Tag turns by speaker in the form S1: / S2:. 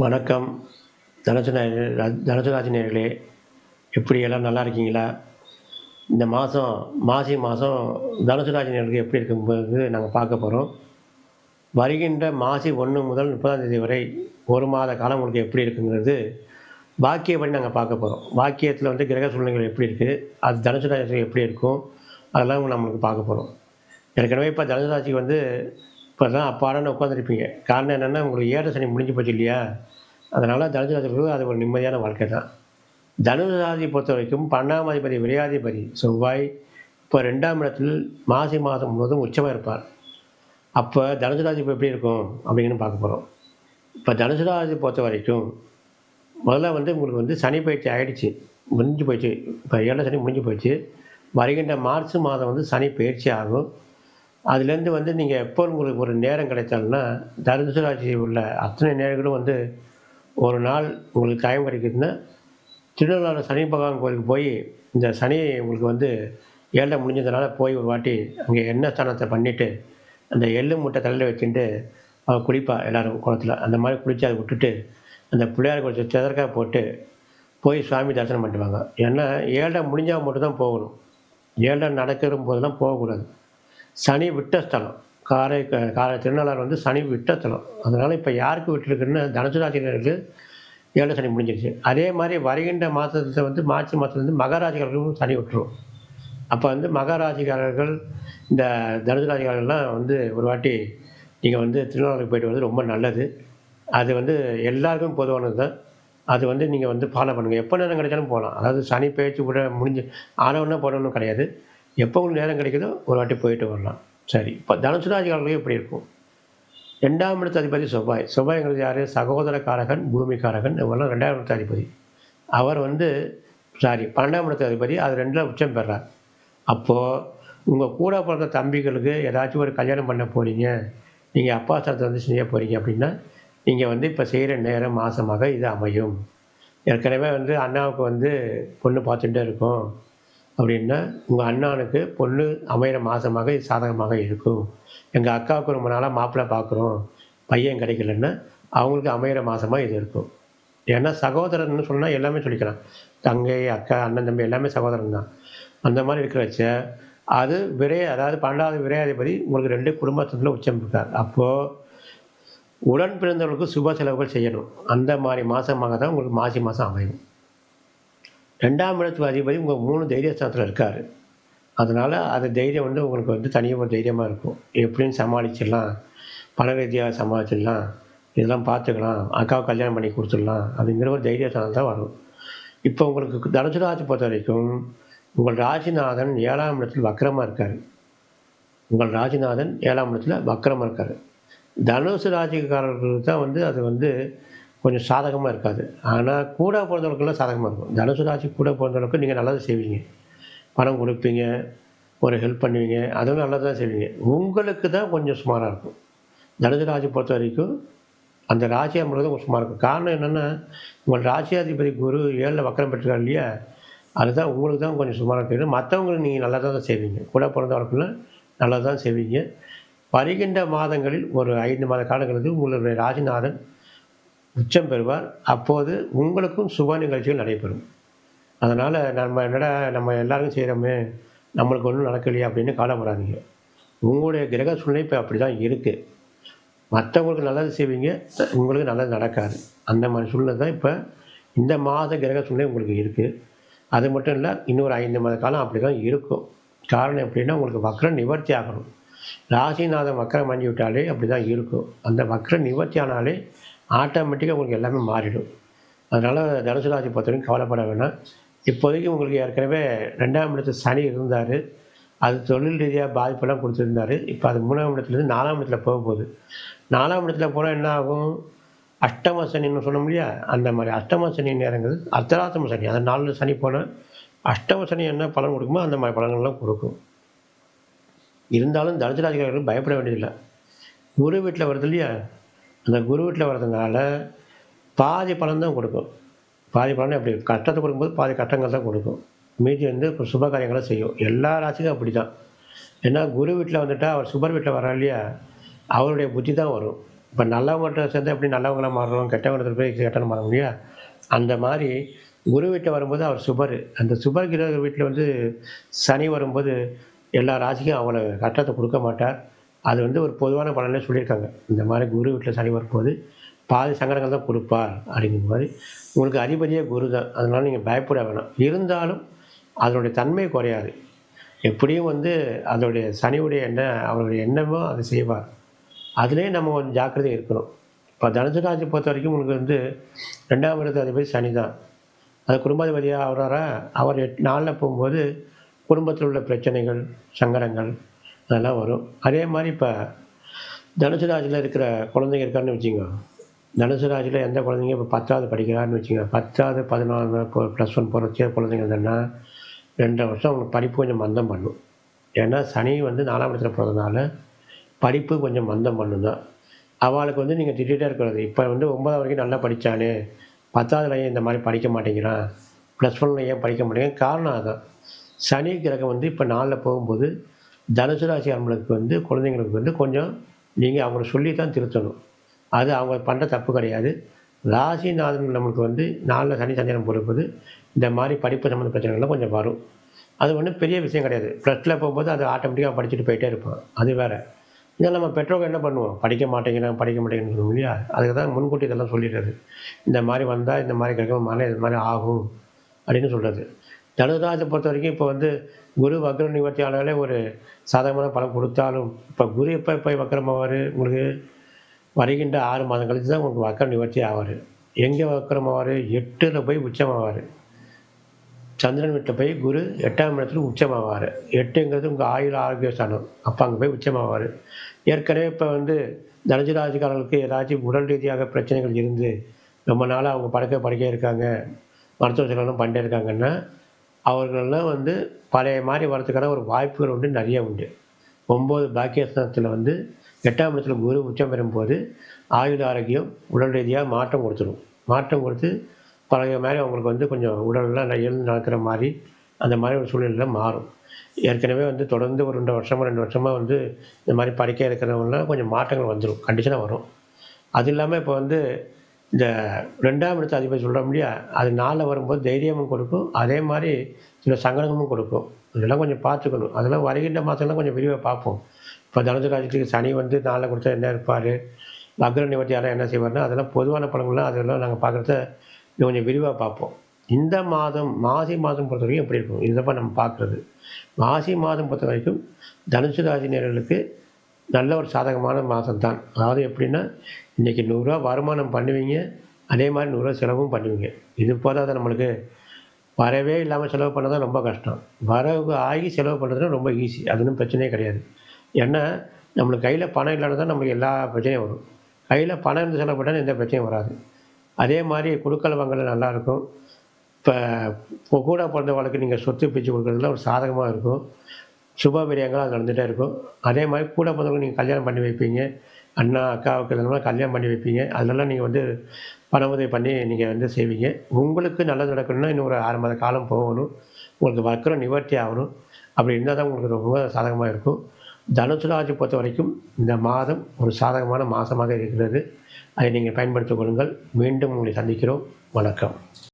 S1: வணக்கம். தனுசு நேயர்களே- தனுசு நல்லா இருக்கீங்களா? இந்த மாதம் மாசி மாதம் தனுசு ராசி எப்படி இருக்கும்போது நாங்கள் பார்க்க போகிறோம் வருகின்ற மாசி ஒன்று முதல் முப்பதாம் தேதி வரை ஒரு மாத காலம் உங்களுக்கு எப்படி இருக்குங்கிறது வாக்கியப்படி நாங்கள் பார்க்க போகிறோம் வாக்கியத்தில் வந்து கிரக சூழ்நிலைகள் எப்படி இருக்குது அது தனுசு எப்படி இருக்கும் அதெல்லாம் நம்மளுக்கு பார்க்க போகிறோம் ஏற்கனவே இப்போ தனுசு ராசிக்கு வந்து இப்போ தான் அப்பாடான உட்காந்துருப்பீங்க காரணம் என்னென்னா உங்களுக்கு ஏழரை சனி முடிஞ்சு போச்சு இல்லையா? அதனால் தனுசு ராசிக்கு அது ஒரு நிம்மதியான வாழ்க்கை தான். தனுசு ராசியை பொறுத்த வரைக்கும் பன்னெண்டாம் அதிபதி விரையாதிபதி செவ்வாய் இப்போ ரெண்டாம் இடத்தில் மாசி மாதம் முழுவதும் உச்சமாக இருப்பார். அப்போ தனுசு ராசி இப்போ எப்படி இருக்கும் அப்படின்னு பார்க்க போகிறோம் இப்போ தனுசு ராசி பொறுத்த வரைக்கும் முதல்ல வந்து உங்களுக்கு வந்து சனி பயிற்சி ஆகிடுச்சு முடிஞ்சு போயிடுச்சு இப்போ ஏழை சனி முடிஞ்சு போயிடுச்சு வருகின்ற மார்ச் மாதம் வந்து சனி பயிற்சி ஆகும். அதுலேருந்து வந்து நீங்கள் எப்போ உங்களுக்கு ஒரு நேரம் கிடைச்சாலும்னா தனுசு ராசி உள்ள அத்தனை நேரங்களும் வந்து ஒரு நாள் உங்களுக்கு டைம் கிடைக்குதுன்னா திருநள்ளாறு சனி பகவான் கோயிலுக்கு போய் இந்த சனி உங்களுக்கு வந்து ஏழை முடிஞ்சதுனால போய் ஒரு வாட்டி அங்கே எண்ணெய் ஸ்தானத்தை பண்ணிவிட்டு அந்த எள்ளு மூட்டை தலையில் வச்சுட்டு அவள் குளிப்பா எல்லோரும் குளத்தில். அந்த மாதிரி குளித்து அதை விட்டுட்டு அந்த பிள்ளையார் குளத்தை செதற்காய் போட்டு போய் சுவாமி தரிசனம் பண்ணிட்டு வாங்க. ஏன்னா ஏழை முடிஞ்சால் மட்டும் தான் போகணும். ஏழை நடக்கிற போதெல்லாம் போகக்கூடாது. சனி விட்ட ஸ்தலம். காரை க- காரை திருநள்ளாறு வந்து சனி விட்ட ஸ்தலம். அதனால் இப்போ யாருக்கு விட்டுருக்குன்னு தனுசுராசினருக்கு ஏழு சனி முடிஞ்சிருச்சு. அதே மாதிரி வருகின்ற மாதத்தில் வந்து மார்ச் மாதத்துலேருந்து மகராஜிகளுக்கும் சனி விட்டுரும். அப்போ வந்து மகராஜிகாரர்கள் இந்த தனுசுராசிகாரர்கள்லாம் வந்து ஒரு வாட்டி நீங்கள் வந்து திருநள்ளாறுக்கு போயிட்டு வந்து ரொம்ப நல்லது. அது வந்து எல்லாருக்கும் பொதுவானது தான். அது வந்து நீங்கள் வந்து ஃபாலோ பண்ணுங்கள் எப்போ நேரம் கிடைச்சாலும் போகலாம். அதாவது சனி பேச்சு கூட முடிஞ்சு ஆனவொன்னே போடணும் கிடையாது. எப்போ உங்களுக்கு நேரம் கிடைக்குதோ ஒரு வாட்டி போயிட்டு வரலாம். சரி. இப்போ தனுசு ராசிக்காரர்களும் எப்படி இருக்கும். ரெண்டாம் இடத்து அதிபதி செவ்வாய். செவ்வாய்ங்கிறது யார்? சகோதரக்காரகன் பூமிக்காரகன் இவங்கெல்லாம் ரெண்டாம் இடத்து அதிபதி. அவர் வந்து சாரி பன்னெண்டாம் இடத்து அதிபதி. அது ரெண்டில் உச்சம் பெறார். அப்போது உங்கள் கூட பிறந்த தம்பிகளுக்கு ஏதாச்சும் ஒரு கல்யாணம் பண்ண போகிறீங்க நீங்கள் அப்பா ஸ்தானத்தை வந்து செய்ய போகிறீங்க அப்படின்னா நீங்கள் வந்து இப்போ செய்கிற நேரம் மாதமாக இது அமையும். ஏற்கனவே வந்து அண்ணாவுக்கு வந்து பொண்ணு பார்த்துட்டே இருக்கோம். அப்படின்னா உங்கள் அண்ணானுக்கு பொண்ணு அமையிற மாதமாக இது சாதகமாக இருக்கும். எங்கள் அக்காவுக்கு ரொம்ப நாளாக மாப்பிள்ளை பார்க்குறோம் பையன் கிடைக்கலன்னா அவங்களுக்கு அமையிற மாதமாக இது இருக்கும். ஏன்னா சகோதரன்னு சொன்னால் எல்லாமே சொல்லிக்கலாம். தங்கை அக்கா அண்ணன் தம்பி எல்லாமே சகோதரன் தான். அந்த மாதிரி இருக்கிறச்ச அது விரை அதாவது பன்னெண்டாவது விரையாதிபதி உங்களுக்கு ரெண்டு குடும்பத்தில் உச்சம் இருக்கார் அப்போது உடன் பிறந்தவர்களுக்கு சுப செலவுகள் செய்யணும். அந்த மாதிரி மாதமாக தான் உங்களுக்கு மாசி மாதம் அமையும். ரெண்டாம் இடத்து அதிபதி உங்கள் மூணு தைரியஸ்தானத்தில் இருக்கார். அதனால் அது தைரியம் வந்து உங்களுக்கு வந்து தனியாக ஒரு தைரியமாக இருக்கும். எப்படின்னு சமாளிச்சிடலாம். பண ரீதியாக சமாளிச்சிடலாம். இதெல்லாம் பார்த்துக்கலாம். அக்காவுக்கு கல்யாணம் பண்ணி கொடுத்துடலாம். அப்படிங்கிற ஒரு தைரியஸ்தானம் தான் வரும். இப்போ உங்களுக்கு தனுசு ராசி பொறுத்த வரைக்கும் உங்கள் ராசிநாதன் ஏழாம் இடத்தில் வக்கரமாக இருக்கார். உங்கள் ராசிநாதன் ஏழாம் இடத்துல வக்கரமாக இருக்கார். தனுசு ராசிக்காரர்களுக்கு தான் வந்து அது வந்து கொஞ்சம் சாதகமாக இருக்காது. ஆனால் கூட பிறந்தவர்களுக்கெல்லாம் சாதகமாக இருக்கும். தனுசு ராசி கூட பிறந்தவர்களுக்கு நீங்கள் நல்லது செய்வீங்க. பணம் கொடுப்பீங்க ஒரு ஹெல்ப் பண்ணுவீங்க அதுவும் நல்லது தான் செய்வீங்க. உங்களுக்கு தான் கொஞ்சம் சுமாராக இருக்கும். தனுசு ராசி பொறுத்த வரைக்கும் அந்த ராசி அமர்றது கொஞ்சம் சுமாராக இருக்கும். காரணம் என்னென்னா உங்கள் ராசியாதிபதி குரு ஏழில் வக்கரம் பெற்றிருக்காரு இல்லையா? அதுதான் உங்களுக்கு தான் கொஞ்சம் சுமாராக தெரியும் மற்றவங்களுக்கு நீங்கள் நல்லா தான் செய்வீங்க. கூட பிறந்தவர்களுக்குள்ள நல்லா தான் செய்வீங்க. வருகின்ற மாதங்களில் ஒரு ஐந்து மாத காலங்களுக்கு உங்களுடைய ராசிநாதன் உச்சம் பெறுவார். அப்போது உங்களுக்கும் சுப நிகழ்ச்சிகள் நடைபெறும். அதனால் நம்ம என்னடா நம்ம எல்லாரும் செய்கிறோமே நம்மளுக்கு ஒன்றும் நடக்கலையே அப்படின்னு காலப்படாதீங்க உங்களுடைய கிரக சூழ்நிலை இப்போ அப்படி தான் இருக்குது மற்றவங்களுக்கு நல்லது செய்வீங்க உங்களுக்கு நல்லது நடக்காது. அந்த மாதிரி சூழ்நிலை தான் இப்போ இந்த மாத கிரக சூழ்நிலை உங்களுக்கு இருக்குது அது மட்டும் இல்லை இன்னொரு ஐந்து மாத காலம் அப்படி தான் இருக்கும். காரணம் எப்படின்னா உங்களுக்கு வக்ரம் நிவர்த்தி ஆகணும். ராசிநாதன் வக்ரம் அஞ்சு விட்டாலே அப்படி தான் இருக்கும். அந்த வக்ரம் நிவர்த்தி ஆனாலே ஆட்டோமேட்டிக்காக உங்களுக்கு எல்லாமே மாறிடும். அதனால் தனுசு ராசி பொறுத்த வரைக்கும் கவலைப்பட வேணாம். இப்போதைக்கு உங்களுக்கு ஏற்கனவே ரெண்டாம் இடத்து சனி இருந்தார். அது தொழில் ரீதியாக பாதிப்பெல்லாம் கொடுத்துருந்தாரு. இப்போ அது மூணாம் இடத்துலேருந்து நாலாம் இடத்துல போக போகுது. நாலாம் இடத்துல போனால் என்ன ஆகும்? அஷ்டம சனின்னு சொன்னோம் இல்லையா அந்த மாதிரி அஷ்டம சனி நேரங்கள் அர்த்தராசம சனி அந்த நாலு சனி போனால் அஷ்டம சனி என்ன பலன் கொடுக்குமோ அந்த மாதிரி பலன்கள்லாம் கொடுக்கும். இருந்தாலும் தனுசு ராசிக்காரர்கள் பயப்பட வேண்டியதில்லை. குரு வீட்டில் வருது இல்லையா? அந்த குரு வீட்டில் வர்றதுனால பாதி பலன் தான் கொடுக்கும். பாதி பலன் அப்படி கஷ்டத்தை கொடுக்கும்போது பாதி கஷ்டங்கள் தான் கொடுக்கும். மீதி வந்து சுப காரியங்களை செய்யும். எல்லா ராசிக்கும் அப்படி தான் ஏன்னா குரு வீட்டில் வந்துட்டால் அவர் சுபர் வீட்டில் வர இல்லையா? அவருடைய புத்தி தான் வரும். இப்போ நல்லவங்கள்ட்ட சேர்ந்து எப்படி நல்லவங்களாக மாறுறோம்? கெட்டவங்கிட்ட போய் கெட்டவங்க மாற முடியா? அந்த மாதிரி குரு வீட்டில் வரும்போது அவர் சுபர். அந்த சுபர் கிரக வீட்டில் வந்து சனி வரும்போது எல்லா ராசிக்கும் அவங்கள கட்டத்தை கொடுக்க மாட்டார். அது வந்து ஒரு பொதுவான பலனே சொல்லியிருக்காங்க. இந்த மாதிரி குரு வீட்டில் சனி வரும்போது பாதி சங்கடங்கள் தான் கொடுப்பார் அப்படிங்கும் மாதிரி உங்களுக்கு அதிபதியே குரு தான். அதனால் நீங்கள் பயப்பட வேணாம். இருந்தாலும் அதனுடைய தன்மை குறையாது. எப்படியும் வந்து அதோடைய சனியுடைய என்ன அவருடைய எண்ணமோ அதை செய்வார். அதுலேயே நம்ம கொஞ்சம் ஜாக்கிரதை இருக்கணும். இப்போ தனுசு ராசி பொறுத்த வரைக்கும் உங்களுக்கு வந்து ரெண்டாம் இடத்து அதிபதி சனி தான். அது குடும்பாதிபதியாக அவராரா அவர் எட் நாளில் போகும்போது குடும்பத்தில் உள்ள பிரச்சனைகள் சங்கடங்கள் அதெல்லாம் வரும். அதே மாதிரி இப்போ தனுசு ராசியில் இருக்கிற குழந்தைங்க இருக்காருன்னு வச்சுங்க தனுசு ராசியில் எந்த குழந்தைங்க இப்போ பத்தாவது படிக்கிறாருன்னு வச்சுங்க பத்தாவது பதினாலு ப்ளஸ் ஒன் போகிற குழந்தைங்க இருந்தேன்னா ரெண்டு வருஷம் அவங்களுக்கு படிப்பு கொஞ்சம் மந்தம் பண்ணும். ஏன்னா சனி வந்து நாலாம் இடத்துல போகிறதுனால படிப்பு கொஞ்சம் மந்தம் பண்ணும் தான் அவளுக்கு வந்து நீங்கள் திட்டே இருக்கிறது இப்போ வந்து ஒன்பதாம் வரைக்கும் நல்லா படித்தானே பத்தாவதுல ஏன் இந்த மாதிரி படிக்க மாட்டேங்கிறான்? ப்ளஸ் ஒன்ல ஏன் படிக்க மாட்டேங்கிறான்? காரணம் அதுதான் சனி கிரகம் வந்து இப்போ நாளில் போகும்போது தனுசு ராசி அன்பளுக்கு வந்து குழந்தைங்களுக்கு வந்து கொஞ்சம் நீங்கள் அவங்கள சொல்லி தான் திருத்தணும். அது அவங்க பண்ணுற தப்பு கிடையாது. ராசிநாதன் நம்மளுக்கு வந்து நாளில் சனி சந்திரம் பொறுப்பது இந்த மாதிரி படிப்பு சம்மந்த பிரச்சனைகள்லாம் கொஞ்சம் வரும். அது ஒன்றும் பெரிய விஷயம் கிடையாது. ப்ளஸ்டில் போகும்போது அது ஆட்டோமேட்டிக்காக படிச்சுட்டு போயிட்டே இருப்பான். அது வேறு. இதெல்லாம் நம்ம பெற்றோர்கள் என்ன பண்ணுவோம்? படிக்க மாட்டேங்கிறோம் படிக்க மாட்டேங்கிறோம் இல்லையா? அதுக்கு தான் முன்கூட்டி இதெல்லாம் சொல்லிடுறது. இந்த மாதிரி வந்தால் இந்த மாதிரி கிரகமான இது மாதிரி ஆகும் அப்படின்னு சொல்கிறது தனுராஜை பொறுத்த வரைக்கும் இப்போ வந்து குரு வக்ர நிவர்த்தியாளர்களே ஒரு சாதகமான பலம் கொடுத்தாலும் இப்போ குரு எப்போ எப்போ வக்கரமாவார் உங்களுக்கு வருகின்ற ஆறு மாதம் கழித்து தான் உங்களுக்கு வக்கர நிவர்த்தி ஆவார். எங்கே வக்கரமாவார் எட்டில் போய் உச்சமாவார் சந்திரன் வீட்டில் போய் குரு எட்டாம் இடத்துல உச்சமாவார் எட்டுங்கிறது உங்கள் ஆயுள் ஆரோக்கிய ஸ்தானம். அப்போ அங்கே போய் உச்சமாவார் ஏற்கனவே இப்போ வந்து தனுசு ராசிக்காரர்களுக்கு ஏதாச்சும் உடல் ரீதியாக பிரச்சனைகள் இருந்து ரொம்ப நாளாக அவங்க படுக்க படுக்க இருக்காங்க. மருத்துவ செலவெல்லாம் பண்ணிட்டே இருக்காங்கன்னா அவர்களெலாம் வந்து பழைய மாதிரி வரதுக்கான ஒரு வாய்ப்புகள் உண்டு நிறைய உண்டு. ஒம்பது பாக்கியஸ்தானத்தில் வந்து எட்டாம் இடத்துல குரு உச்சம் பெறும்போது ஆயுள் ஆரோக்கியம் உடல் ரீதியாக மாற்றம் கொடுத்துடும் மாற்றம் கொடுத்து பழைய மாதிரி அவங்களுக்கு வந்து கொஞ்சம் உடல்லாம் எழுந்து நடக்கிற மாதிரி அந்த மாதிரி ஒரு சூழ்நிலை மாறும். ஏற்கனவே வந்து தொடர்ந்து ஒரு ரெண்டு வருஷமாக ரெண்டு வருஷமாக வந்து இந்த மாதிரி படிக்க இருக்கிறவங்களாம் கொஞ்சம் மாற்றங்கள் வந்துடும் கண்டிஷனாக வரும். அது இல்லாமல் இப்போ வந்து இந்த ரெண்டாம் இடத்து அதிபதி சொல்கிற முடியா அது நாளில் வரும்போது தைரியமும் கொடுக்கும். அதே மாதிரி சில சங்கடமும் கொடுக்கும். இதெல்லாம் கொஞ்சம் பார்த்துக்கணும். அதெல்லாம் வருகின்ற மாதம்லாம் கொஞ்சம் விரிவாக பார்ப்போம். இப்போ தனுசு ராசிக்கு சனி வந்து நாளில் கொடுத்தா என்ன இருப்பார்? அக்ர நிவர்த்தி யாரும் என்ன செய்வார்னா அதெல்லாம் பொதுவான படங்கள்லாம் அதெல்லாம் நாங்கள் பார்க்குறத கொஞ்சம் விரிவாக பார்ப்போம். இந்த மாதம் மாசி மாதம் பொறுத்த வரைக்கும் எப்படி இருக்கும்? இதுதான் நம்ம பார்க்குறது. மாசி மாதம் பொறுத்த வரைக்கும் தனுசு ராசினியர்களுக்கு நல்ல ஒரு சாதகமான மாதம் தான் அதாவது எப்படின்னா இன்றைக்கி நூறுரூவா வருமானம் பண்ணுவீங்க அதே மாதிரி நூறுரூவா செலவும் பண்ணுவீங்க. இது போதாது நம்மளுக்கு வரவே இல்லாமல் செலவு பண்ண தான் ரொம்ப கஷ்டம். வரவு ஆகி செலவு பண்ணுறதுனா ரொம்ப ஈஸி அது ஒன்றும் பிரச்சனையே கிடையாது. ஏன்னா நம்மளுக்கு கையில் பணம் இல்லாத தான் நம்மளுக்கு எல்லா பிரச்சனையும் வரும். கையில் பணம் இருந்து செலவு பண்ணால் எந்த பிரச்சனையும் வராது. அதே மாதிரி குழுக்கள் வாங்கல நல்லாயிருக்கும் இப்போ கூட பிறந்தவங்களுக்கு நீங்கள் சொத்து பிச்சு கொடுக்குறதுல ஒரு சாதகமாக இருக்கும். சுப விரயங்கள் அது நடந்துகிட்டே இருக்கும். அதே மாதிரி கூட பிறந்தவங்களுக்கு நீங்கள் கல்யாணம் பண்ணி வைப்பீங்க. அண்ணா அக்காவுக்கு இதெல்லாம் கல்யாணம் பண்ணி வைப்பீங்க. அதெல்லாம் நீங்கள் வந்து பண உதவி பண்ணி நீங்கள் வந்து செய்வீங்க. உங்களுக்கு நல்லது நடக்கணும்னா இன்னும் ஒரு ஆறு மாத காலம் போகணும். உங்களுக்கு வக்கரம் நிவர்த்தி ஆகணும். அப்படி இருந்தால் தான் உங்களுக்கு ரொம்ப சாதகமாக இருக்கும். தனுசு ராசி பொறுத்த வரைக்கும் இந்த மாதம் ஒரு சாதகமான மாதமாக இருக்கிறது. அதை நீங்கள் பயன்படுத்திக் கொள்ளுங்கள். மீண்டும் உங்களை சந்திக்கிறோம். வணக்கம்.